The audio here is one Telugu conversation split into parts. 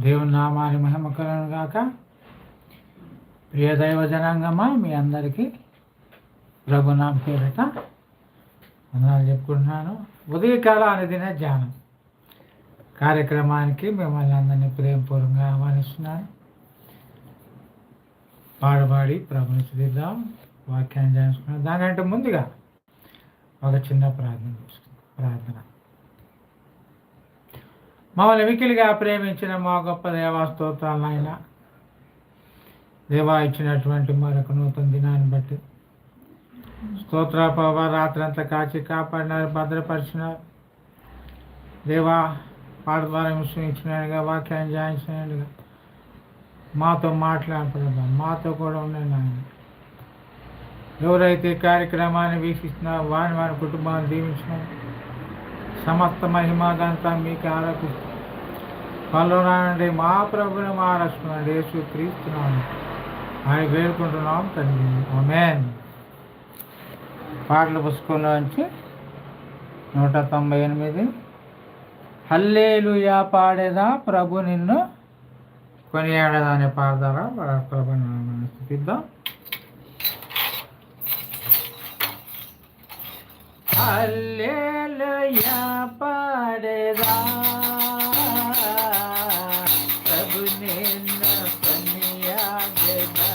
దేవుని నామాన్ని మహిమకలను గాక. ప్రియ దైవ జనాంగమా మీ అందరికీ రఘునామ పేరిట వందనాలు చెప్పుకుంటున్నాను. ఉదయకాల అనుదిన ధ్యానం. కార్యక్రమానికి మిమ్మల్ని అందరినీ ప్రేమపూర్వంగా ఆహ్వానిస్తున్నాను. పాడబాడి ప్రభుని స్థుతిద్దాం. వాక్యాన్ని ధ్యానించుకున్నాం దానికంటే ముందుగా ఒక చిన్న ప్రార్థన. ప్రార్థన. మమ్మల్ని మికిలిగా ప్రేమించిన మా గొప్ప దేవా స్తోత్రాలు ఆయన దేవా ఇచ్చినటువంటి మరొక నూతన దినాన్ని బట్టి స్తోత్ర ప్రభా రాత్రి అంతా కాచి కాపాడినారు భద్రపరిచినారు. దేవా పాట ద్వారా విశ్వసించినట్టుగా వాక్యాన్ని జాయించినట్టుగా మాతో మాట్లాడతారు మాతో కూడా ఉండండి ఆయన ఎవరైతే కార్యక్రమాన్ని వీక్షిస్తున్నారో వారిని వారి కుటుంబాన్ని దీవించినారు. సమస్త మహిమాదంతా మీకు ఆరోపిస్తూ పనులున్నానండి మా ప్రభుని మా రక్షణండి యేసు క్రీస్తున్నాను ఆయన వేడుకుంటున్నాం తండ్రి. ఆమేన్. పాటల పుస్తకంలో నుంచి నూట తొంభై ఎనిమిది. హల్లేలుయా పాడేదా ప్రభు నిన్ను? కొనియాడదా అనే పాట ద్వారా ప్రభు అల్లేలుయా పాడేదా? ప్రభు నిన్ను కొనియాడేదా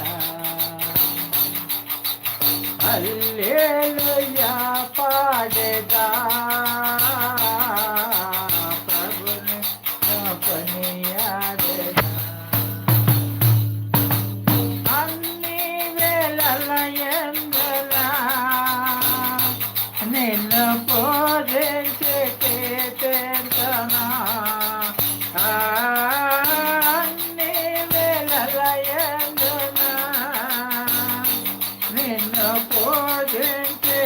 హల్లెలూయా నిన్ను పూజించే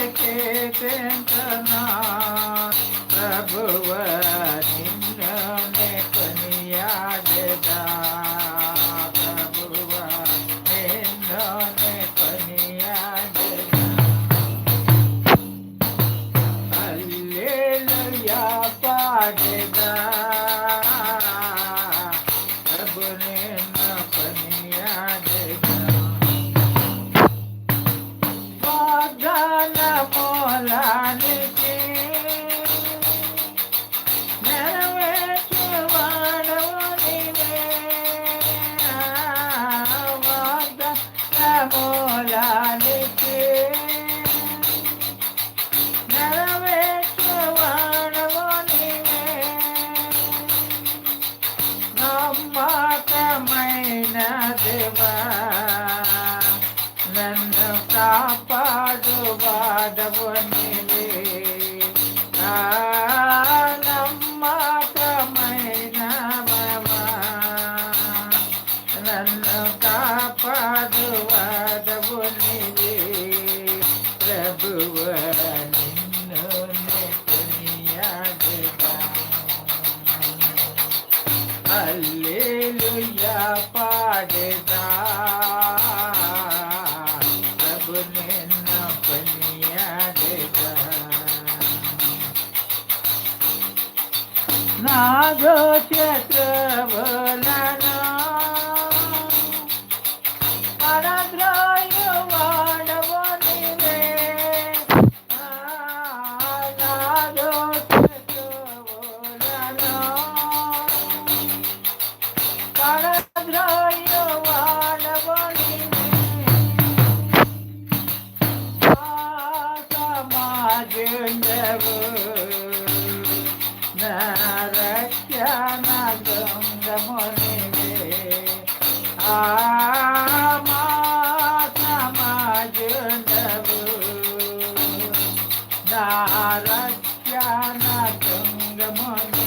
ದಾರಶ್ಯಾನ ತುಂಗಮನ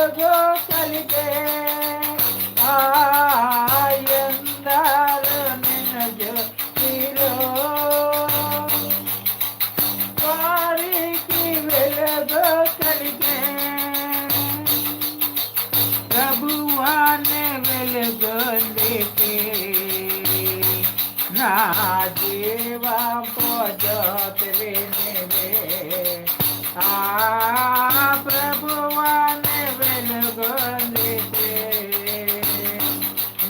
ఏదో కలిగే ఆయందారు నినజో తీరో వారికి వెలగో కలిగే ప్రభువాన్ని వెలుగొందికి నా జీవం పోజో తెలివే ఆ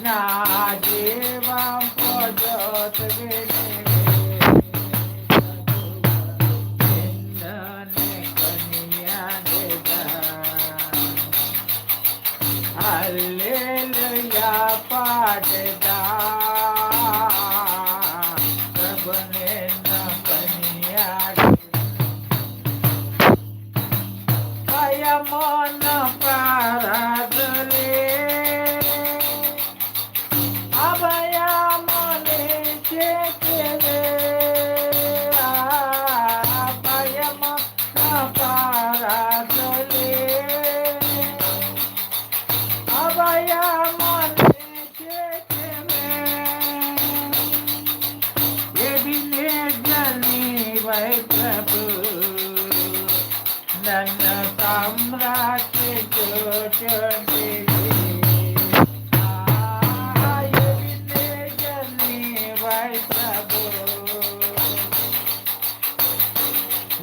ના જેવા પદત વેને Hallelujah, Father,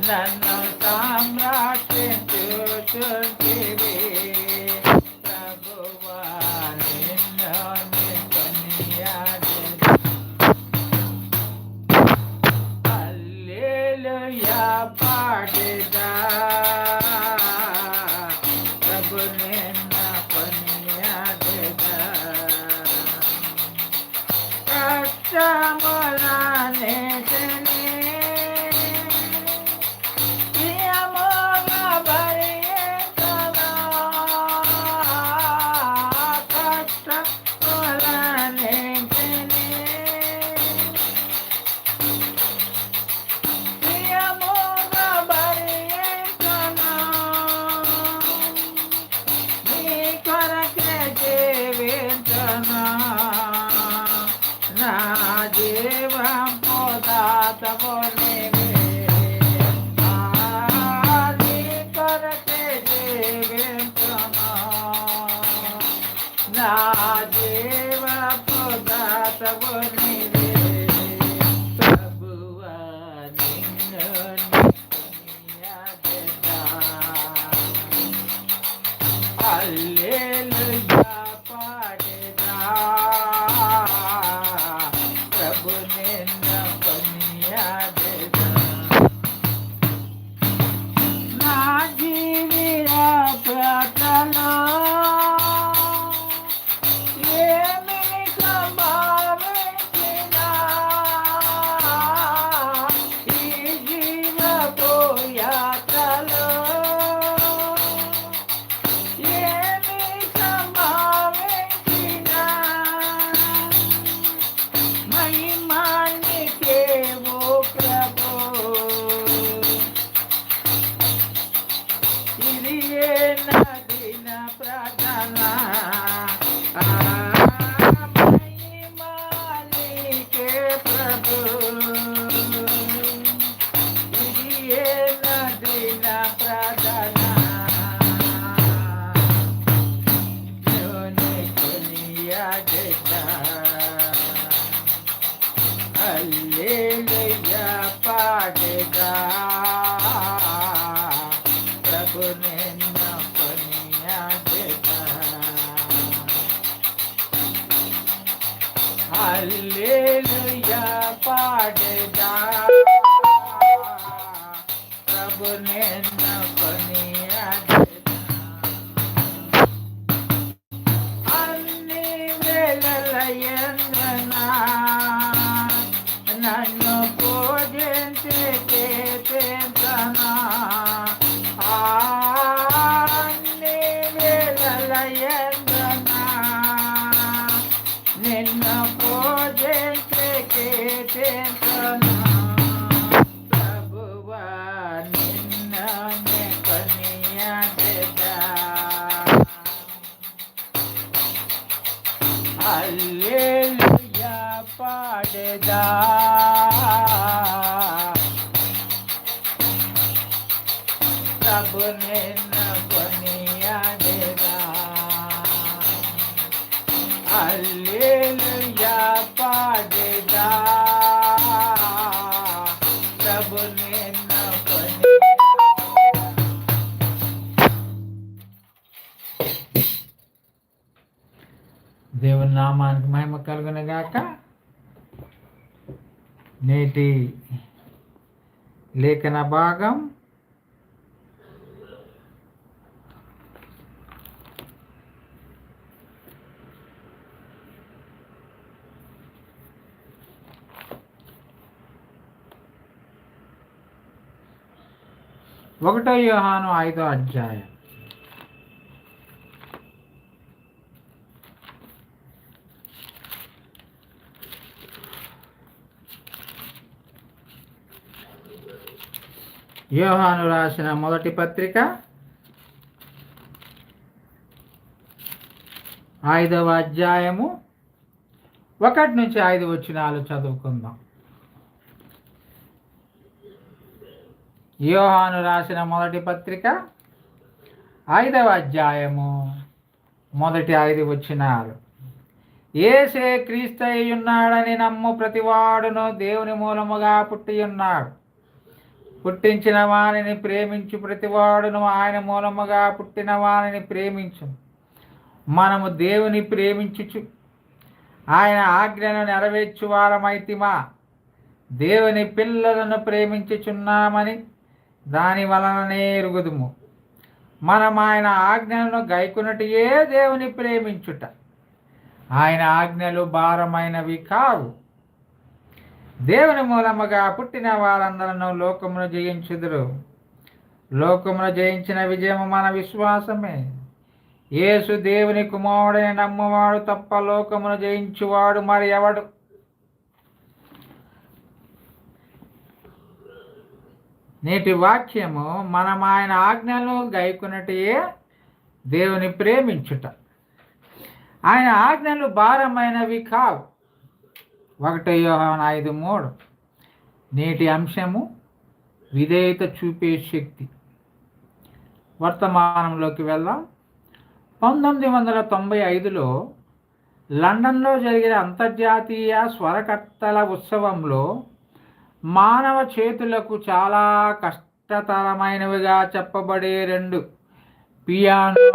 ನನ್ನ ಸಾಮ್ರಾಜ್ಯ ಚೋಚರ್ತಿವೆ Zion से बनिया देगा మహిమ కలుగునగాక నేటి లేఖన భాగం ఒకటో యోహాను ఐదో అధ్యాయం. యోహాను రాసిన మొదటి పత్రిక ఐదవ అధ్యాయము ఒకటి నుంచి ఐదు వచ్చినాలు చదువుకుందాం. యోహాను రాసిన మొదటి పత్రిక ఐదవ అధ్యాయము మొదటి ఐదు వచ్చినారు ఏసే క్రీస్తయ్యున్నాడని నమ్ము ప్రతివాడును దేవుని మూలముగా పుట్టి ఉన్నాడు పుట్టించిన వానిని ప్రేమించు ప్రతివాడును ఆయన మూలముగా పుట్టిన వాణిని ప్రేమించు. మనము దేవుని ప్రేమించుచు. ఆయన ఆజ్ఞను నెరవేర్చు వారమైతిమా దేవుని పిల్లలను ప్రేమించుచున్నామని దాని వలననే ఎరుగుదుము. మనం ఆయన ఆజ్ఞలను గైకునటియే దేవుని ప్రేమించుట. ఆయన ఆజ్ఞలు భారమైనవి కావు. దేవుని మూలముగా పుట్టిన వారందరూ లోకమును జయించుదురు. లోకమును జయించిన విజయము మన విశ్వాసమే. యేసు దేవుని కుమారుడని నమ్మువాడు తప్ప లోకమును జయించువాడు మరి ఎవడు? నేటి వాక్యము మనం ఆయన ఆజ్ఞలు గైకున్నటియే దేవుని ప్రేమించుట. ఆయన ఆజ్ఞలు భారమైనవి కావు. ఒకటి యోహాన్ ఐదు మూడు నేటి అంశము విధేయత చూపే శక్తి. వర్తమానంలోకి వెళ్దాం. పంతొమ్మిది వందల తొంభై ఐదులో లండన్లో జరిగిన అంతర్జాతీయ స్వరకర్తల ఉత్సవంలో మానవ చేతులకు చాలా కష్టతరమైనవిగా చెప్పబడే రెండు పియానో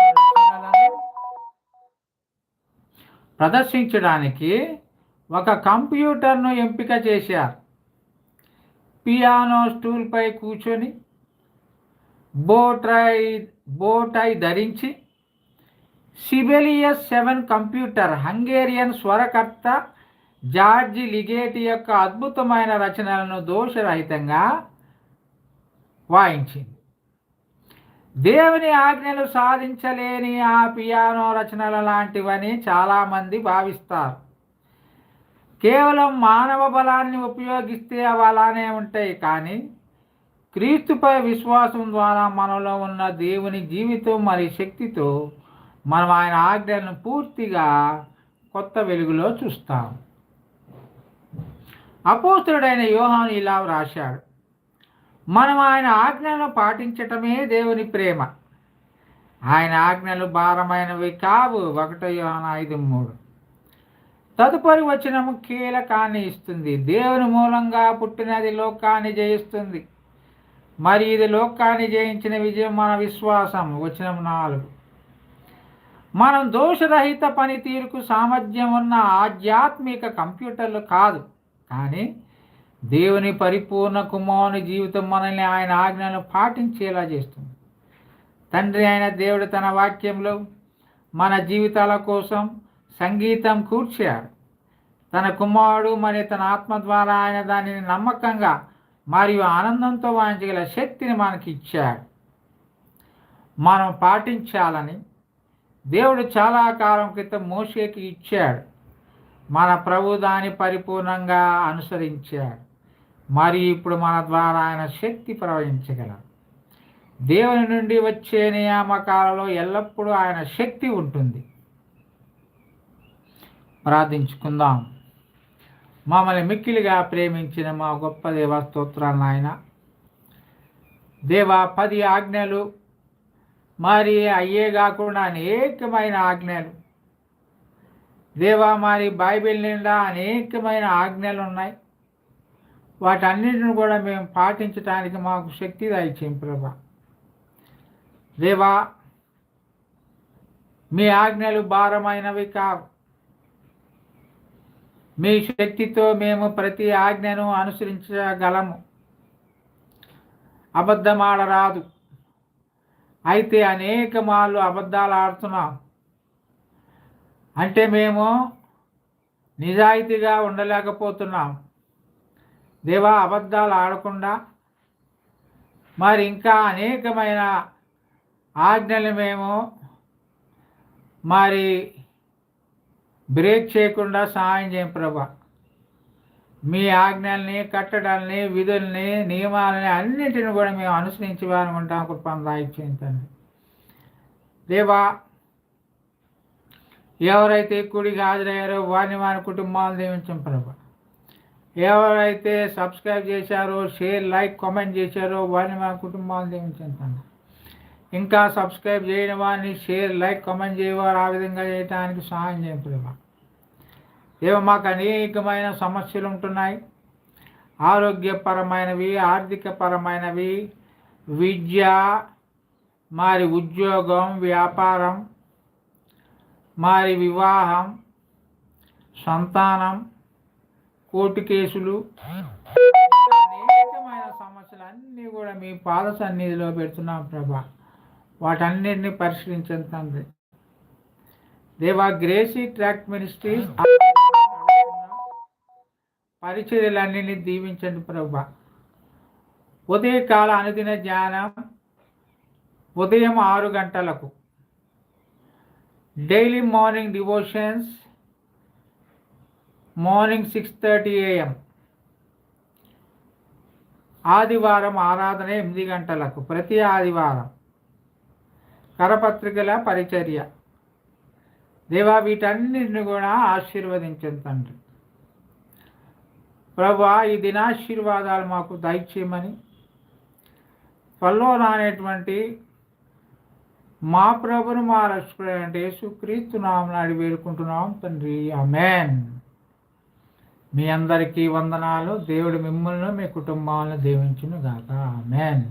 ప్రదర్శించడానికి ఒక కంప్యూటర్ను ఎంపిక చేశారు. పియానో స్టూల్పై కూర్చొని బోటై బోటై ధరించి సిబెలియస్ సెవెన్ కంప్యూటర్ హంగేరియన్ స్వరకర్త జార్జి లిగేటి యొక్క అద్భుతమైన రచనలను దోషరహితంగా వాయించింది. దేవుని ఆజ్ఞలు సాధించలేని ఆ పియానో రచనల లాంటివని చాలామంది భావిస్తారు. కేవలం మానవ బలాన్ని ఉపయోగిస్తే అవి అలానే ఉంటాయి కానీ క్రీస్తుపై విశ్వాసం ద్వారా మనలో ఉన్న దేవుని జీవితం మరియు శక్తితో మనం ఆయన ఆజ్ఞలను పూర్తిగా కొత్త వెలుగులో చూస్తాం. అపోస్తుడైన యోహాను ఇలా వ్రాశాడు మనం ఆయన ఆజ్ఞలను పాటించటమే దేవుని ప్రేమ. ఆయన ఆజ్ఞలు భారమైనవి కావు. ఒకటో యోహాను ఐదు మూడు. తదుపరి వచనము కీలకాన్ని ఇస్తుంది. దేవుని మూలంగా పుట్టినది లోకాన్ని జయిస్తుంది. మరి ఇది లోకాన్ని జయించిన విజయం మన విశ్వాసం. వచనం నాలుగు. మనం దోషరహిత పనితీరుకు సామర్థ్యం ఉన్న ఆధ్యాత్మిక కంప్యూటర్లు కాదు. కానీ దేవుని పరిపూర్ణ కుమారుని జీవితం మనల్ని ఆయన ఆజ్ఞలను పాటించేలా చేస్తుంది. తండ్రి అయిన దేవుడు తన వాక్యంలో మన జీవితాల కోసం సంగీతం కూర్చాడు. తన కుమారుడు మరియు తన ఆత్మ ద్వారా ఆయన దానిని నమ్మకంగా మరియు ఆనందంతో వాయించగల శక్తిని మనకి ఇచ్చాడు. మనం పాటించాలని దేవుడు చాలా కాలం క్రితం మోషేకి ఇచ్చాడు. మన ప్రభు దాన్ని పరిపూర్ణంగా అనుసరించాడు. మరియు ఇప్పుడు మన ద్వారా ఆయన శక్తి ప్రవహించగలరు దేవుని నుండి వచ్చే నియామకాలలో ఎల్లప్పుడూ ఆయన శక్తి ఉంటుంది. ప్రార్థించుకుందాం. మమ్మల్ని మిక్కిలిగా ప్రేమించిన మా గొప్ప దేవ స్తోత్రాలను నాయన. దేవా పది ఆజ్ఞలు మరి అయ్యే కాకుండా అనేకమైన ఆజ్ఞలు. దేవా మరి బైబిల్ నిండా అనేకమైన ఆజ్ఞలు ఉన్నాయి. వాటన్నిటిని కూడా మేము పాటించడానికి మాకు శక్తి దయచేయం ప్రభా. దేవా మీ ఆజ్ఞలు భారమైనవి కావు. మీ శక్తితో మేము ప్రతి ఆజ్ఞను అనుసరించగలము. అబద్ధమాడరాదు. అయితే అనేక మార్లు అబద్ధాలు ఆడుతున్నాం. అంటే మేము నిజాయితీగా ఉండలేకపోతున్నాం. దేవా అబద్ధాలు ఆడకుండా మరి ఇంకా అనేకమైన ఆజ్ఞలు మేము మరి బ్రేక్ చేయకుండా సహాయం చేయం ప్రభా. మీ ఆజ్ఞల్ని కట్టడాల్ని విధుల్ని నియమాలని అన్నింటిని కూడా మేము అనుసరించి వారనుకుంటాం కృపను దాయిచ్చేయండి దేవా ఎవరైతే కుడికి హాజరయ్యారో వారిని వారి కుటుంబాలను దీవించం ప్రభా. ఎవరైతే సబ్స్క్రైబ్ చేశారో షేర్ లైక్ కామెంట్ చేశారో వారిని వారి కుటుంబాలను దీవించండి ఇంకా సబ్స్క్రైబ్ చేయని వారిని షేర్ లైక్ కామెంట్ చేయవారు ఆ విధంగా చేయడానికి సహాయం చేయండి ప్రభా. ఏమో మాకు అనేకమైన సమస్యలు ఉంటున్నాయి. ఆరోగ్యపరమైనవి ఆర్థికపరమైనవి విద్య మరి ఉద్యోగం వ్యాపారం మరి వివాహం సంతానం కోర్టు కేసులు అనేకమైన సమస్యలు అన్నీ కూడా మీ పాద సన్నిధిలో పెడుతున్నాం ప్రభా. వాటన్నిటిని పరిశీలించండి దేవా గ్రేసీ ట్రాక్ మినిస్ట్రీస్ పరిచర్యలన్నీ దీవించండి ప్రభా. ఉదయకాల అనుదిన ధ్యానం ఉదయం ఆరు గంటలకు. Daily morning devotions morning six thirty AM. ఆదివారం ఆరాధన ఎనిమిది గంటలకు ప్రతి ఆదివారం. కరపత్రికల పరిచర్య. దేవా వీటన్నిటిని కూడా ఆశీర్వదించండి తండ్రి. ప్రభా ఈ దినాశీర్వాదాలు మాకు దయచేయమని త్వరలో రానేటువంటి మా ప్రభును మా రక్షకుడైన యేసుక్రీస్తు నామని వేడుకుంటున్నాం తండ్రి. అమెన్ మీ అందరికీ వందనాలు. దేవుడు మిమ్మల్ని మీ కుటుంబాలను దీవించును గాక అమెన్